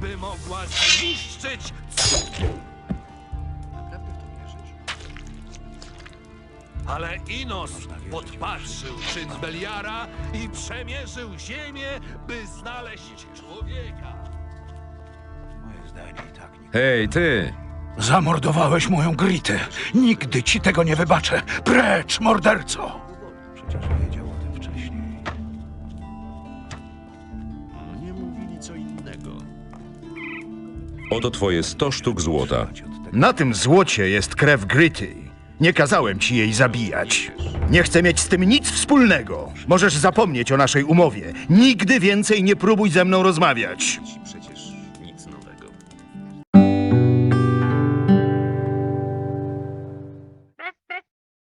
by mogła zniszczyć Naprawdę w to wierzysz? Ale Inos podpatrzył czyn Beliara i przemierzył ziemię, by znaleźć człowieka. Moje zdanie i tak nie... Hej, ty! Zamordowałeś moją Gritę. Nigdy ci tego nie wybaczę. Precz, morderco! Przecież wiedział co innego. Oto twoje 100 sztuk złota. Na tym złocie jest krew Gryty. Nie kazałem ci jej zabijać. Nie chcę mieć z tym nic wspólnego. Możesz zapomnieć o naszej umowie. Nigdy więcej nie próbuj ze mną rozmawiać.